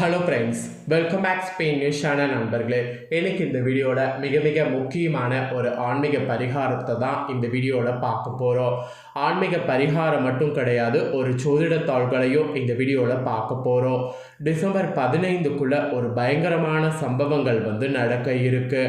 Hello friends welcome back Spain நியூஸான நண்பர்களே. எனக்கு இந்த வீடியோவில் மிக மிக முக்கியமான ஒரு ஆன்மீக பரிகாரத்தை தான் இந்த வீடியோவில் பார்க்க போகிறோம் ஆன்மீக பரிகாரம் மட்டும் கிடையாது ஒரு சோதிடத்தாள்களையும் இந்த வீடியோவில் பார்க்க போகிறோம் டிசம்பர் பதினைந்துக்குள்ளே ஒரு பயங்கரமான சம்பவங்கள் வந்து நடக்க இருக்கு.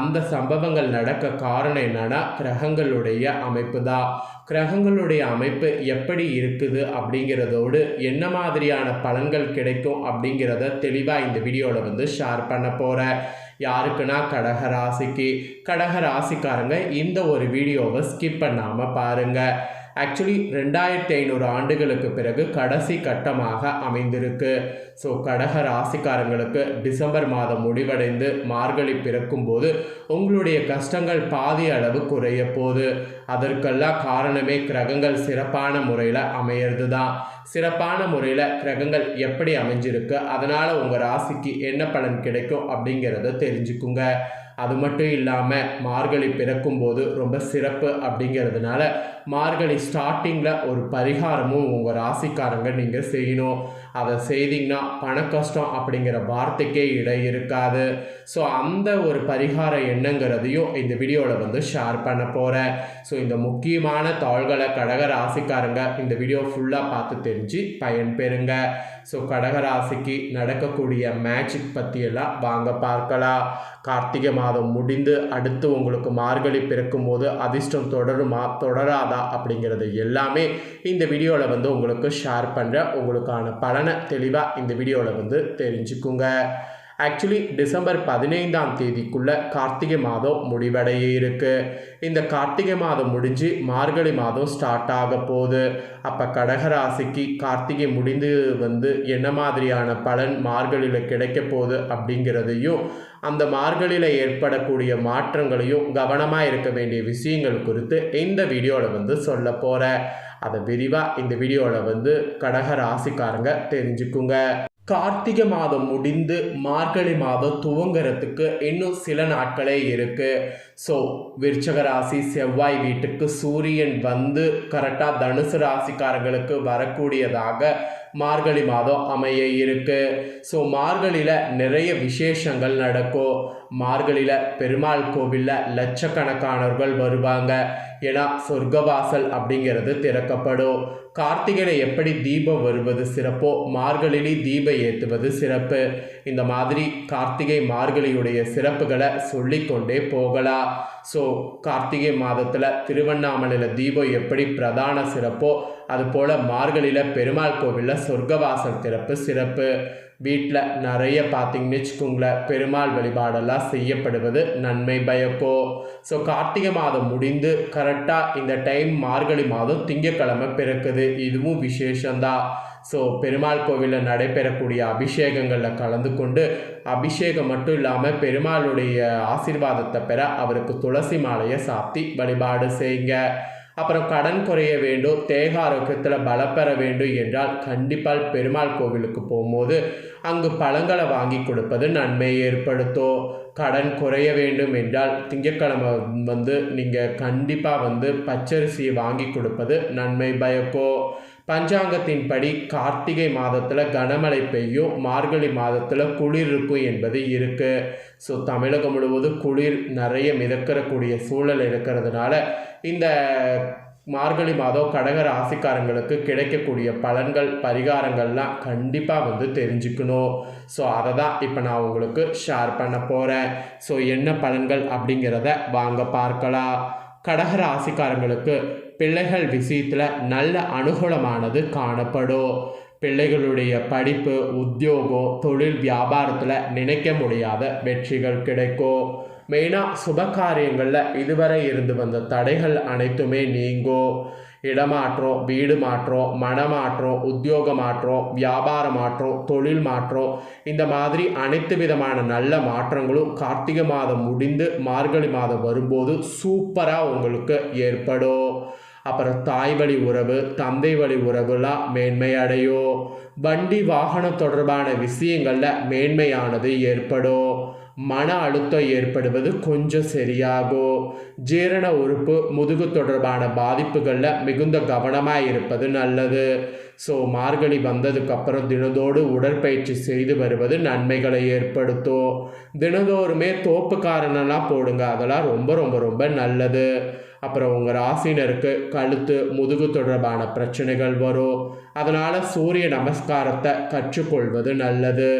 அந்த சம்பவங்கள் நடக்க காரணம் என்னென்னா கிரகங்களுடைய அமைப்பு தான். கிரகங்களுடைய அமைப்பு எப்படி இருக்குது அப்படிங்கிறதோடு என்ன மாதிரியான பலன்கள் கிடைக்கும் அப்படிங்கிற அப்படிங்கிறத தெளிவாக இந்த வீடியோவில் வந்து ஷேர் பண்ண போகிறேன் யாருக்குன்னா கடக ராசிக்கு கடக ராசிக்காரங்க இந்த ஒரு வீடியோவை ஸ்கிப் பண்ணாமல் பாருங்கள் ஆக்சுவலி ரெண்டாயிரத்தி ஐநூறு ஆண்டுகளுக்கு பிறகு கடைசி கட்டமாக அமைந்திருக்கு. ஸோ கடக ராசிக்காரங்களுக்கு டிசம்பர் மாதம் முடிவடைந்து மார்கழி பிறக்கும்போது உங்களுடைய கஷ்டங்கள் பாதி அளவு குறைய போகுது. அதற்கெல்லாம் காரணமே கிரகங்கள் சிறப்பான முறையில் அமையிறது தான் சிறப்பான முறையில் கிரகங்கள் எப்படி அமைஞ்சிருக்கு? அதனால் உங்கள் ராசிக்கு என்ன பலன் கிடைக்கும் அப்படிங்கிறத தெரிஞ்சுக்குங்க. அது மட்டும் இல்லாமல் மார்கழி பிறக்கும்போது ரொம்ப சிறப்பு அப்படிங்கிறதுனால மார்கழி ஸ்டார்டிங்கில் ஒரு பரிகாரமும் உங்கள் ராசிக்காரங்க நீங்கள் செய்யணும். அதை செய்திங்கன்னா பண கஷ்டம் அப்படிங்கிற வார்த்தைக்கே இடை இருக்காது. ஸோ அந்த ஒரு பரிகாரம் என்னங்கிறதையும் இந்த வீடியோவில் வந்து ஷேர் பண்ண போகிறேன் ஸோ இந்த முக்கியமான தாள்களை கடக ராசிக்காரங்க இந்த வீடியோ ஃபுல்லாக பார்த்து தெரிஞ்சு பயன் பெறுங்க ஸோ கடகராசிக்கு நடக்கக்கூடிய மேஜிக் பற்றியெல்லாம் வாங்க பார்க்கலாம். கார்த்திகை மாதம் முடிந்து அடுத்து உங்களுக்கு மார்கழி பிறக்கும் போது அதிர்ஷ்டம் தொடருமா தொடராதா அப்படிங்கிறது எல்லாமே இந்த வீடியோவில் வந்து உங்களுக்கு ஷேர் பண்ணுறேன் உங்களுக்கான பலன் தெளிவாக இந்த வீடியோவில் வந்து தெரிஞ்சுக்குங்க. ஆக்சுவலி டிசம்பர் பதினைந்தாம் தேதிக்குள்ள கார்த்திகை மாதம் முடிவடைய இருக்கு. இந்த கார்த்திகை மாதம் முடிஞ்சு மார்கழி மாதம் ஸ்டார்ட் ஆக போகுது. அப்போ கடகராசிக்கு கார்த்திகை முடிந்து வந்து என்ன மாதிரியான பலன் மார்கழியில் கிடைக்க போகுது அப்படிங்கிறதையும் அந்த மார்கழியில் ஏற்படக்கூடிய மாற்றங்களையும் கவனமாக இருக்க வேண்டிய விஷயங்கள் குறித்து இந்த வீடியோவில் வந்து சொல்ல போகிறேன் அதை விரிவாக இந்த வீடியோவில் வந்து கடக ராசிக்காரங்க தெரிஞ்சுக்குங்க. கார்த்திகை மாதம் முடிந்து மார்கழி மாதம் துவங்கிறதுக்கு இன்னும் சில நாட்களே இருக்கு. ஸோ விருச்சக ராசி செவ்வாய் வீட்டுக்கு சூரியன் வந்து கரெக்டாக தனுசு ராசிக்காரங்களுக்கு வரக்கூடியதாக மார்கழி மாதம் அமைய இருக்கு. ஸோ மார்கழியில் நிறைய விசேஷங்கள் நடக்கும். மார்கழியில் பெருமாள் கோவிலில் லட்சக்கணக்கானவர்கள் வருவாங்க. ஏன்னா சொர்க்கவாசல் அப்படிங்கிறது திறக்கப்படும். கார்த்திகையில் எப்படி தீபம் வருவது சிறப்போ? மார்கழிலி தீபம் ஏற்றுவது சிறப்பு. இந்த மாதிரி கார்த்திகை மார்கழியுடைய சிறப்புகளை சொல்லிக்கொண்டே போகலாம். ஸோ கார்த்திகை மாதத்தில் திருவண்ணாமலையில் தீபம் எப்படி பிரதான சிறப்போ அதுபோல் மார்கழியில் பெருமாள் கோவிலில் சொர்க்கவாசல் திறப்பு சிறப்பு. வீட்டில் நிறைய பார்த்தீங்கன்னு வச்சுக்கோங்களேன் பெருமாள் வழிபாடெல்லாம் செய்யப்படுவது நன்மை பயக்கோ ஸோ கார்த்திகை மாதம் முடிந்து கரெக்டாக இந்த டைம் மார்கழி மாதம் திங்கக்கிழமை பிறக்குது. இதுவும் விசேஷந்தான் ஸோ பெருமாள் கோவிலில் நடைபெறக்கூடிய அபிஷேகங்களில் கலந்து கொண்டு அபிஷேகம் மட்டும் இல்லாமல் பெருமாளுடைய ஆசீர்வாதத்தை பெற அவருக்கு துளசி மாலையை சாத்தி வழிபாடு செய்யுங்க. அப்புறம் கடன் குறைய வேண்டும் தேக ஆரோக்கியத்தில் பலப்பெற வேண்டும் என்றால் கண்டிப்பாக பெருமாள் கோவிலுக்கு போகும்போது அங்கு பழங்களை வாங்கி கொடுப்பது நன்மை ஏற்படுத்தும். கடன் குறைய வேண்டும் என்றால் திங்கக்கிழமை வந்து நீங்கள் கண்டிப்பாக வந்து பச்சரிசியை வாங்கி கொடுப்பது நன்மை பயக்கோ பஞ்சாங்கத்தின்படி கார்த்திகை மாதத்தில் கனமழை பெய்யும் மார்கழி மாதத்தில் குளிர் இருக்கும் என்பது இருக்குது ஸோ தமிழகம் முழுவதும் குளிர் நிறைய மிதக்கிறக்கூடிய சூழல் இருக்கிறதுனால இந்த மார்கழி மாதம் கடக ராசிக்காரங்களுக்கு கிடைக்கக்கூடிய பலன்கள் பரிகாரங்கள்லாம் கண்டிப்பாக வந்து தெரிஞ்சுக்கணும். ஸோ அதை தான் இப்போ நான் உங்களுக்கு ஷேர் பண்ண போகிறேன் ஸோ என்ன பலன்கள் அப்படிங்கிறத வாங்க பார்க்கலாம். கடக ராசிக்காரங்களுக்கு பிள்ளைகள் விஷயத்தில் நல்ல அனுகூலமானது காணப்படும். பிள்ளைகளுடைய படிப்பு உத்தியோகம் தொழில் வியாபாரத்தில் நினைக்க முடியாத வெற்றிகள் கிடைக்கும். மெயினாக சுப காரியங்களில் இதுவரை இருந்து வந்த தடைகள் அனைத்துமே நீங்கோ. இடமாற்றம் வீடு மாற்றம் மனமாற்றம் உத்தியோக மாற்றம் வியாபார மாற்றம் தொழில் மாற்றம் இந்த மாதிரி அனைத்து விதமான நல்ல மாற்றங்களும் கார்த்திகை மாதம் முடிந்து மார்கழி மாதம் வரும்போது சூப்பராக உங்களுக்கு ஏற்படும். அப்புறம் தாய் வழி உறவு தந்தை வழி உறவுலாம் மேன்மையடையும் வண்டி வாகனம் தொடர்பான விஷயங்களில் மேன்மையானது ஏற்படும். மன அழுத்தம் ஏற்படுவது கொஞ்சம் சரியாகும் ஜீரண உறுப்பு முதுகு தொடர்பான பாதிப்புகளில் மிகுந்த கவனமாக இருப்பது நல்லது. ஸோ மார்கழி வந்ததுக்கப்புறம் தினதோடு உடற்பயிற்சி செய்து வருவது நன்மைகளை ஏற்படுத்தும். தினதோறுமே தோப்புக்காரனெல்லாம் போடுங்க. அதெல்லாம் ரொம்ப ரொம்ப ரொம்ப நல்லது. அப்புறம் உங்கள் ராசினருக்கு கழுத்து முதுகு தொடர்பான பிரச்சனைகள் வரும். அதனால் சூரிய நமஸ்காரத்தை கற்றுக்கொள்வது நல்லது.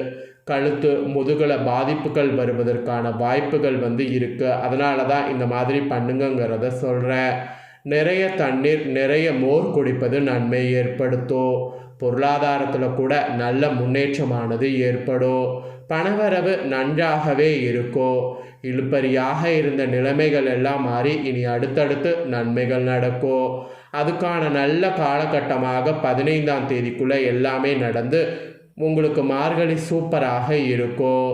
கழுத்து முதுகில் பாதிப்புகள் வருவதற்கான வாய்ப்புகள் வந்து இருக்குது அதனால தான் இந்த மாதிரி பண்ணுங்கங்கிறத சொல்கிறேன் நிறைய தண்ணீர் நிறைய மோர் குடிப்பது நன்மை ஏற்படுத்தும். பொருளாதாரத்தில் கூட நல்ல முன்னேற்றமானது ஏற்படும். பணவரவு நன்றாகவே இருக்கும். இழுப்பறியாக இருந்த நிலைமைகள் எல்லாம் மாறி இனி அடுத்தடுத்து நன்மைகள் நடக்கும். அதுக்கான நல்ல காலகட்டமாக பதினைந்தாம் தேதிக்குள்ளே எல்லாமே நடந்து உங்களுக்கு மார்கழி சூப்பராக இருக்கும்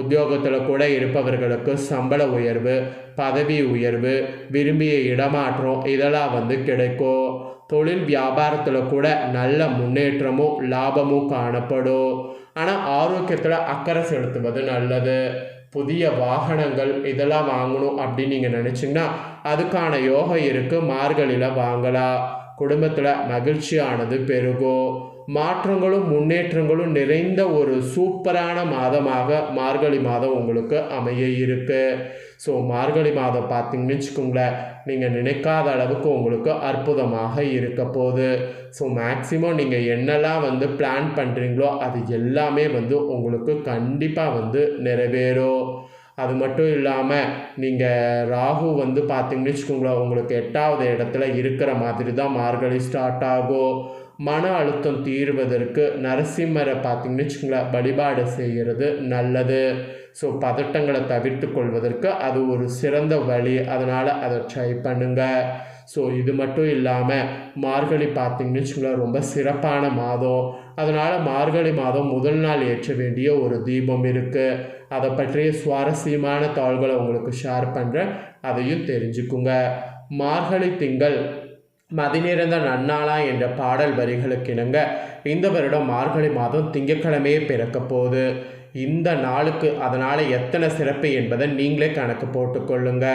உத்தியோகத்தில் கூட இருப்பவர்களுக்கு சம்பள உயர்வு பதவி உயர்வு விரும்பிய இடமாற்றம் இதெல்லாம் வந்து கிடைக்கும். தொழில் வியாபாரத்தில் கூட நல்ல முன்னேற்றமும் லாபமும் காணப்படும். ஆனால் ஆரோக்கியத்தில் அக்கறை செலுத்துவது நல்லது. புதிய வாகனங்கள் இதெல்லாம் வாங்கணும் அப்படின்னு நீங்கள் நினச்சிங்கன்னா அதுக்கான யோகம் இருக்குது மார்கழியில் வாங்கலாம். குடும்பத்தில் மகிழ்ச்சியானது பெருகும். மாற்றங்களும் முன்னேற்றங்களும் நிறைந்த ஒரு சூப்பரான மாதமாக மார்கழி மாதம் உங்களுக்கு அமைய இருக்கு. ஸோ மார்கழி மாதம் பார்த்தீங்கன்னு வச்சுக்கோங்களேன் நீங்கள் நினைக்காத அளவுக்கு உங்களுக்கு அற்புதமாக இருக்க போகுது. ஸோ மேக்ஸிமம் நீங்கள் என்னெல்லாம் வந்து பிளான் பண்ணுறீங்களோ அது எல்லாமே வந்து உங்களுக்கு கண்டிப்பாக வந்து நிறைவேறும். அது மட்டும் இல்லாமல் நீங்கள் ராகு வந்து பார்த்தீங்கன்னு வச்சுக்கோங்களேன் உங்களுக்கு எட்டாவது இடத்துல இருக்கிற மாதிரி தான் மார்கழி ஸ்டார்ட் ஆகும். மன அழுத்தம் தீர்வதற்கு நரசிம்மரை பார்த்தீங்கன்னு வச்சுக்கோங்களேன் வழிபாடு செய்கிறது நல்லது. ஸோ பதட்டங்களை தவிர்த்து கொள்வதற்கு அது ஒரு சிறந்த வழி. அதனால் அதை ட்ரை பண்ணுங்கள் ஸோ இது மட்டும் இல்லாமல் மார்கழி பார்த்தீங்கன்னு வச்சுக்கோங்களேன் ரொம்ப சிறப்பான மாதம். அதனால் மார்கழி மாதம் முதல் நாள் ஏற்ற வேண்டிய ஒரு தீபம் இருக்குது அதை பற்றிய சுவாரஸ்யமான தாள்களை உங்களுக்கு ஷேர் பண்ணுறேன் அதையும் தெரிஞ்சுக்குங்க. மார்கழி திங்கள் மதிநிறந்த நன்னாளா என்ற பாடல் வரிகளுக்கு இணங்க இந்த வருடம் மார்கழி மாதம் திங்கட்கிழமையே பிறக்க போகுது. இந்த நாளுக்கு அதனால் எத்தனை சிறப்பு என்பதை நீங்களே கணக்கு போட்டுக்கொள்ளுங்க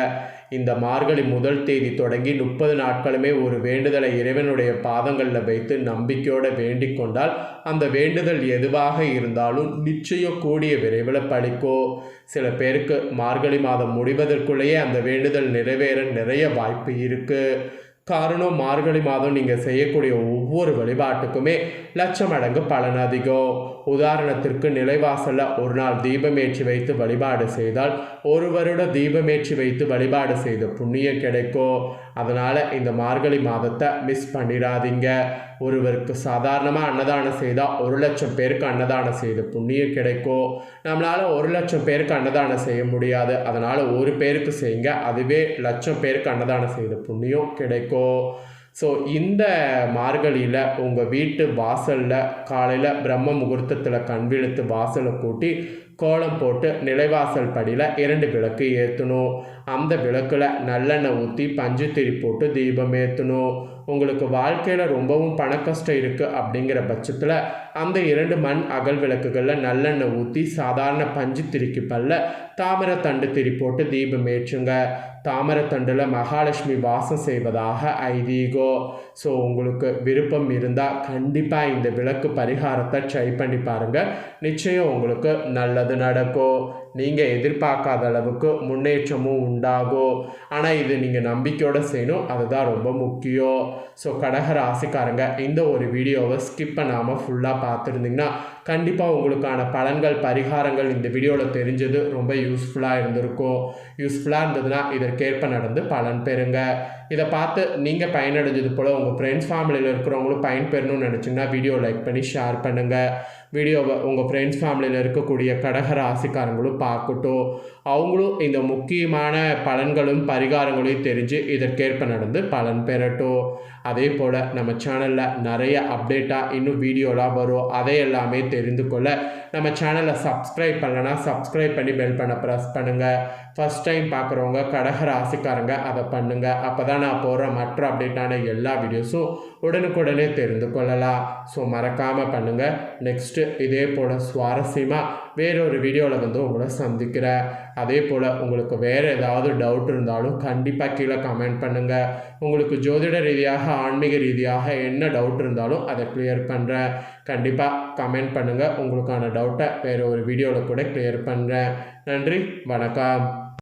இந்த மார்கழி முதல் தேதி தொடங்கி முப்பது நாட்களுமே ஒரு வேண்டுதலை இறைவனுடைய பாதங்களில் வைத்து நம்பிக்கையோடு வேண்டிக் கொண்டால் அந்த வேண்டுதல் எதுவாக இருந்தாலும் நிச்சயம் கூடிய விரைவில் பழிக்கோ. சில பேருக்கு மார்கழி மாதம் முடிவதற்குள்ளேயே அந்த வேண்டுதல் நிறைவேற நிறைய வாய்ப்பு இருக்குது காரணம் மார்கழி மாதம் நீங்கள் செய்யக்கூடிய ஒவ்வொரு வழிபாட்டுக்குமே லட்சம் மடங்கு பலன் அதிகம் உதாரணத்திற்கு நிலைவாசலில் ஒரு நாள் தீபமேற்றி வைத்து வழிபாடு செய்தால் ஒரு வருட தீபமேற்றி வைத்து வழிபாடு செய்த புண்ணியம் கிடைக்கும் அதனால் இந்த மார்கழி மாதத்தை மிஸ் பண்ணிடாதீங்க. ஒருவருக்கு சாதாரணமாக அன்னதானம் செய்தால் ஒரு லட்சம் பேருக்கு அன்னதானம் செய்த புண்ணியம் கிடைக்கும் நம்மளால் ஒரு லட்சம் பேருக்கு அன்னதானம் செய்ய முடியாது. அதனால் ஒரு பேருக்கு செய்யுங்க அதுவே லட்சம் பேருக்கு அன்னதானம் செய்த புண்ணியம் கிடைக்கும் ஸோ இந்த மார்கழியில் உங்கள் வீட்டு வாசலில் காலையில் பிரம்ம முகூர்த்தத்தில் கண் விழுத்து வாசலை கூட்டி கோலம் போட்டு நிலைவாசல் படியில் இரண்டு விளக்கு ஏற்றணும் அந்த விளக்கில் நல்லெண்ணெய் ஊற்றி பஞ்சு திரி போட்டு தீபம் ஏற்றணும் உங்களுக்கு வாழ்க்கையில் ரொம்பவும் பண கஷ்டம் இருக்குது அப்படிங்கிற பட்சத்தில் அந்த இரண்டு மண் அகல் விளக்குகளில் நல்லெண்ணெய் ஊற்றி சாதாரண பஞ்சு திரிக்கு பல்ல தாமரை தண்டு திரி போட்டு தீபம் ஏற்றுங்க. தாமரத்தண்டில் மகாலட்சுமி வாசம் செய்வதாக ஐதீகோ. ஸோ உங்களுக்கு விருப்பம் இருந்தால் கண்டிப்பாக இந்த விளக்கு பரிகாரத்தை ட்ரை பண்ணி பாருங்கள் நிச்சயம் உங்களுக்கு நல்லது நடக்கும். நீங்கள் எதிர்பார்க்காத அளவுக்கு முன்னேற்றமும் உண்டாகும். ஆனால் இது நீங்கள் நம்பிக்கையோடு செய்யணும். அதுதான் ரொம்ப முக்கியம். ஸோ கடக ராசிக்காரங்க இந்த ஒரு வீடியோவை ஸ்கிப் பண்ணாமல் ஃபுல்லாக பார்த்துருந்தீங்கன்னா கண்டிப்பாக உங்களுக்கான பலன்கள் பரிகாரங்கள் இந்த வீடியோவில் தெரிஞ்சது. ரொம்ப யூஸ்ஃபுல்லாக இருந்திருக்கும். யூஸ்ஃபுல்லாக இருந்ததுன்னா இதற்கேற்ப நடந்து பலன் பெறுங்க. இதை பார்த்து நீங்கள் பயனடைஞ்சது போல் உங்கள் ஃப்ரெண்ட்ஸ் ஃபேமிலியில் இருக்கிறவங்களும் பயன்பெறணும்னு நினச்சிங்கன்னா வீடியோ லைக் பண்ணி ஷேர் பண்ணுங்கள் வீடியோவை உங்கள் ஃப்ரெண்ட்ஸ் ஃபேமிலியில் இருக்கக்கூடிய கடக ராசிக்காரங்களும் பார்க்கட்டும். அவங்களும் இந்த முக்கியமான பலன்களும் பரிகாரங்களையும் தெரிஞ்சு இதற்கேற்ப நடந்து பலன் பெறட்டும். அதே போல் நம்ம சேனலில் நிறைய அப்டேட்டாக இன்னும் வீடியோலாம் வரும். அதை எல்லாமே தெரிந்து கொள்ள நம்ம சேனலை சப்ஸ்கிரைப் பண்ணலன்னா சப்ஸ்கிரைப் பண்ணி பெல் பண்ண ப்ரெஸ் பண்ணுங்கள் ஃபஸ்ட் டைம் பார்க்குறவங்க கடக ராசிக்காரங்க அதை பண்ணுங்கள் அப்போ தான் நான் போகிற மற்ற அப்டேட்டான எல்லா வீடியோஸும் உடனுக்குடனே தெரிந்து கொள்ளலாம். ஸோ மறக்காமல் பண்ணுங்கள் நெக்ஸ்ட்டு இதே போல் சுவாரஸ்யமாக வேறொரு வீடியோவில் வந்து உங்களை சந்திக்கிறேன். அதே போல் உங்களுக்கு வேறு ஏதாவது டவுட் இருந்தாலும் கண்டிப்பாக கீழே கமெண்ட் பண்ணுங்கள் உங்களுக்கு ஜோதிட ரீதியாக ஆன்மீக ரீதியாக என்ன டவுட் இருந்தாலும் அதை கிளியர் பண்ணுறேன் கண்டிப்பாக கமெண்ட் பண்ணுங்கள் உங்களுக்கான டவுட்டை வேறு ஒரு வீடியோவில் கூட கிளியர் பண்ணுறேன் நன்றி வணக்கம்.